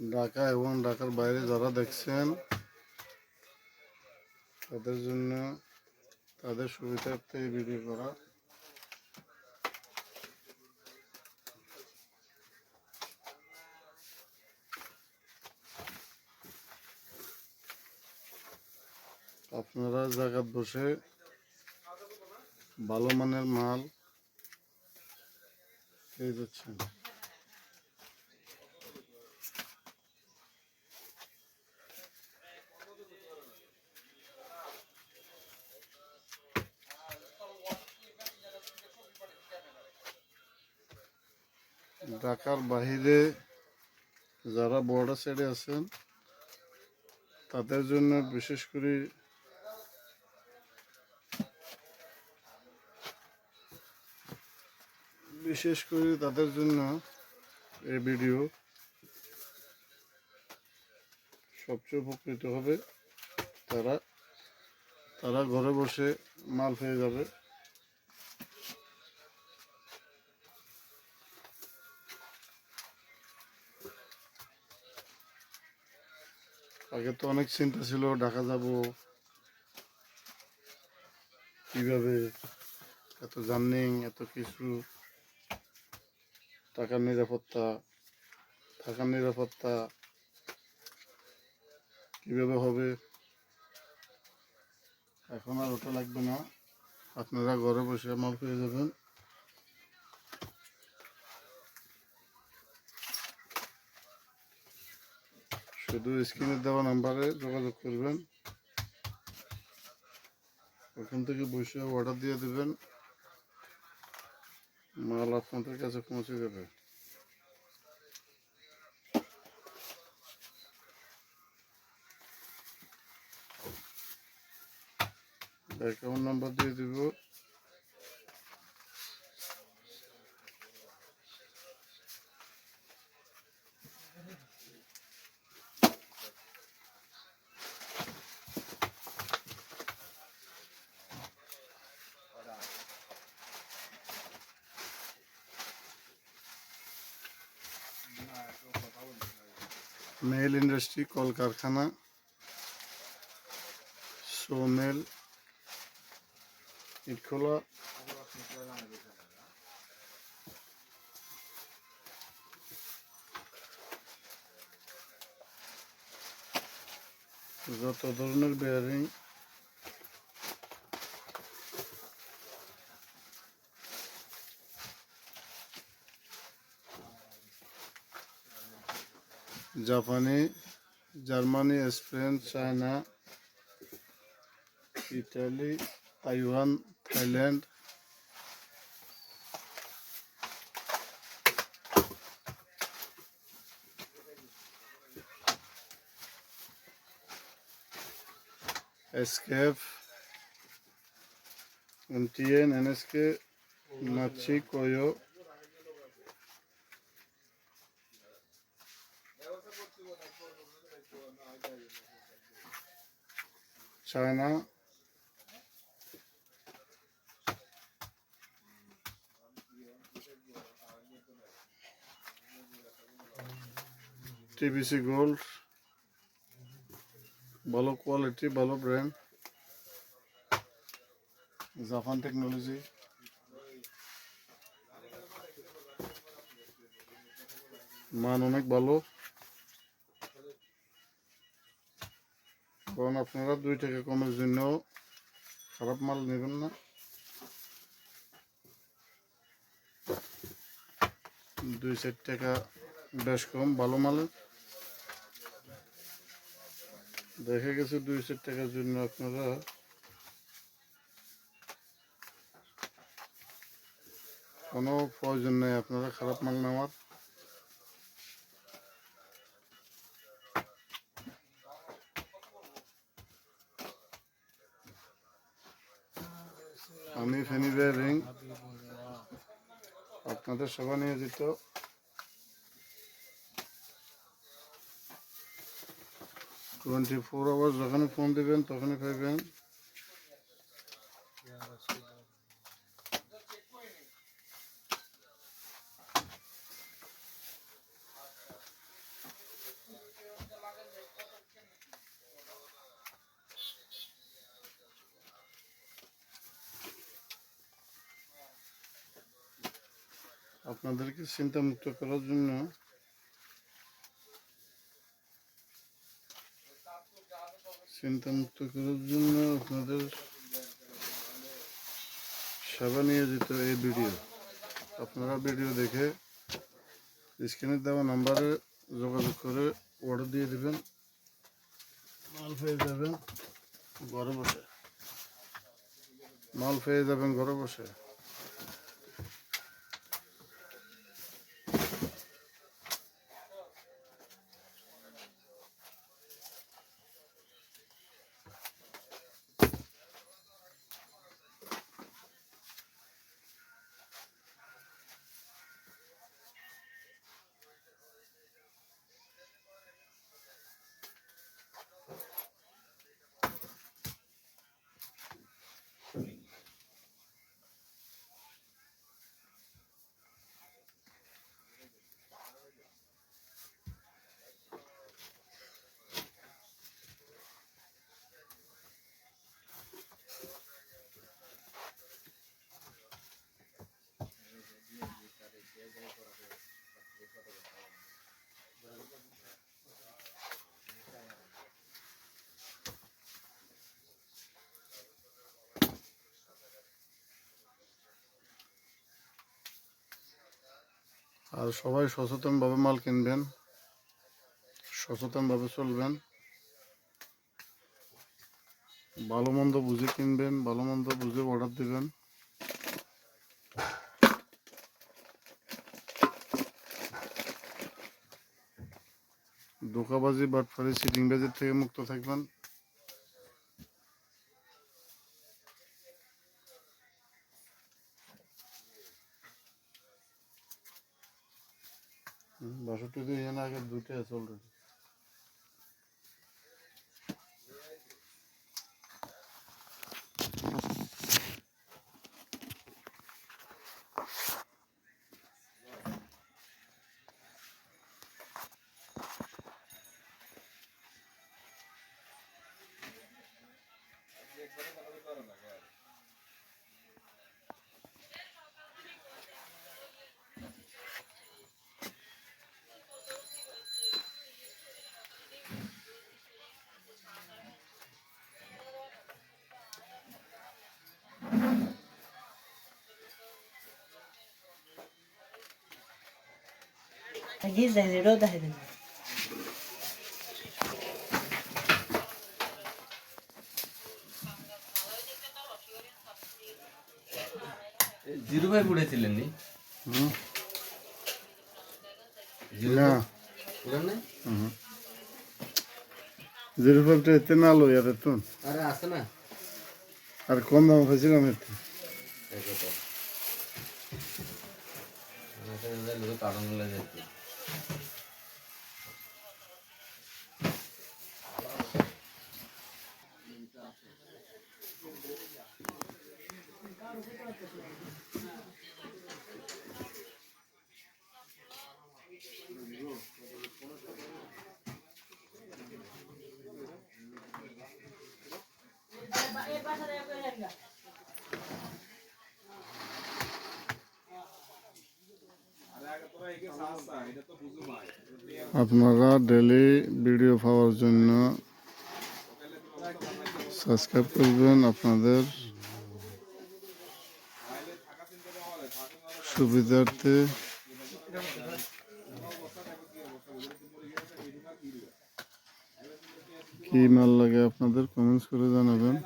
ঢাকা এবং ঢাকার বাইরে যারা দেখছেন, তাদের জন্য তাদের সুবিধার্থে ভিডিও করা। আপনারা জায়গাত বসে ভালো মানের মাল পেয়ে যাচ্ছেন। ঢাকার বাহিরে যারা বর্ডার সাইডে আছেন, তাদের জন্য বিশেষ করে বিশেষ করে তাদের জন্য এই ভিডিও সবচেয়ে উপকৃত হবে। তারা তারা ঘরে বসে মাল পেয়ে যাবে। আগে তো অনেক চিন্তা ছিল, ঢাকা যাব। কীভাবে? এত জার্নিং, এত কিছু। টাকার নিরাপত্তা থাকার নিরাপত্তা। কীভাবে হবে? এখন আর ওটা লাগবে না। আপনারা ঘরে বসে মাল পেয়ে যাবেন। শুধু স্ক্রিনে দেওয়া নাম্বারে যোগাযোগ করবেন। ওখান থেকে বসে অর্ডার দিয়ে দেবেন। মাল আপনাদের কাছে পৌঁছে যাবে। অ্যাকাউন্ট নাম্বার দিয়ে দিব। মেল ইন্ডাস্ট্রি কলকারখানা সোমেল ইটখোলা যত ধরনের বেয়ারিং জাপানি Germany Spain China Italy Taiwan Thailand SKF NTN NSK Nachi Koyo China. TBC gold ভালো কোয়ালিটি ভালো ব্র্যান্ড জাপান টেকনোলজি মান অনেক ভালো। কারণ আপনারা দুই টাকা কমের জন্য খারাপ মাল নেবেন না। দুই চার টাকা বেশ কম, ভালো মালের। দেখা গেছে দুই চার টাকার জন্য আপনারা কোনো প্রয়োজন নেই, আপনারা খারাপ মাল নেওয়ার। আপনাদের সভা নিয়োজিত। টোয়েন্টি ফোর আওয়ার্স যখনই ফোন দেবেন তখনই পাইবেন। আপনাদেরকে চিন্তামুক্ত করার জন্য চিন্তামুক্ত করার জন্য আপনাদের সেবা নিয়ে যেত এই ভিডিও। আপনারা ভিডিও দেখে স্ক্রিনে দেওয়া নাম্বারে যোগাযোগ করে অর্ডার দিয়ে দেবেন। মাল পেয়ে যাবেন ঘরে বসে। মাল পেয়ে যাবেন ঘরে বসে। আর সবাই সচেতনভাবে মাল কিনবেন, সচেতনভাবে চলবেন, ভালো মন্দ বুঝে কিনবেন, ভালো মন্দ বুঝে অর্ডার দিবেন। ধোকাবাজি বাটফারি সিটিংবাজির থেকে মুক্ত থাকবেন। বাষট্টি দুই জন আগে দুটো আছে অলরেডি Gizem এটাও দেখা দেন জিরো ভাই উড়েছিলেন নি না জিরো ফাইভটা এতে না লো ইয়ার এত আরে আছে না। আর কম দাম পাইছিলাম এতে। এই কত আমাদের লোক কারণগুলো আপনারা ডেলি ভিডিও পাওয়ার জন্য সাবস্ক্রাইব করবেন আপনাদের সুবিধার্থে। কি মাল লাগে আপনাদের? কমেন্টস করে জানাবেন।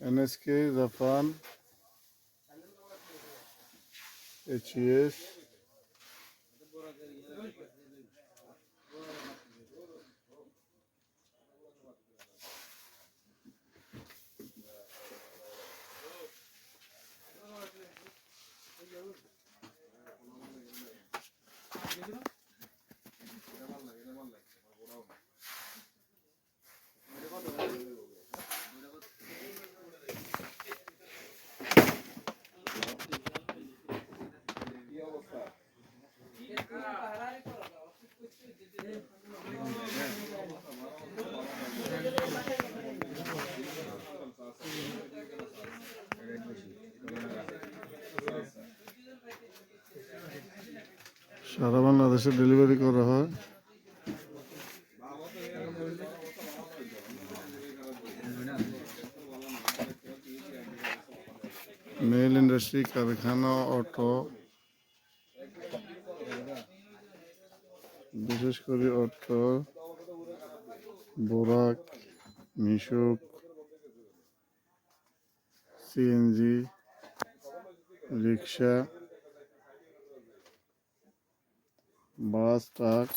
NSK Zafan HES সারা বাংলাদেশে ডেলিভারি করা হয়। মেল ইন্ডাস্ট্রি, কারখানা, অটো, বিশেষ করে অটো, বোরাক, মিশুক, সিএনজি রিক্সা বাস ট্রাক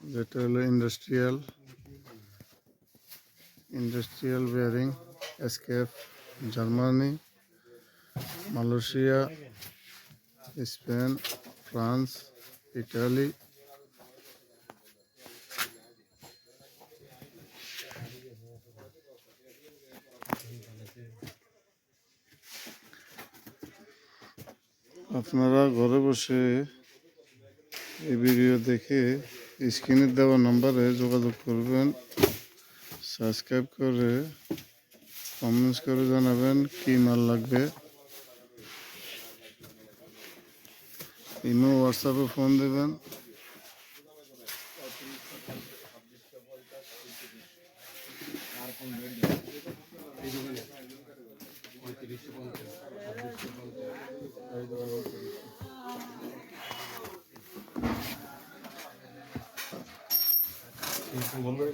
যেটা হলো industrial industrial bearing SKF Germany Malaysia Spain France Italy আপনারা ঘরে বসে এই ভিডিও দেখে স্ক্রিনে দেওয়া নম্বরে যোগাযোগ করবেন, সাবস্ক্রাইব করে কমেন্টস করে জানাবেন কি মাল লাগবে। ইমো, হোয়াটসঅ্যাপে ফোন দেবেন। Bunları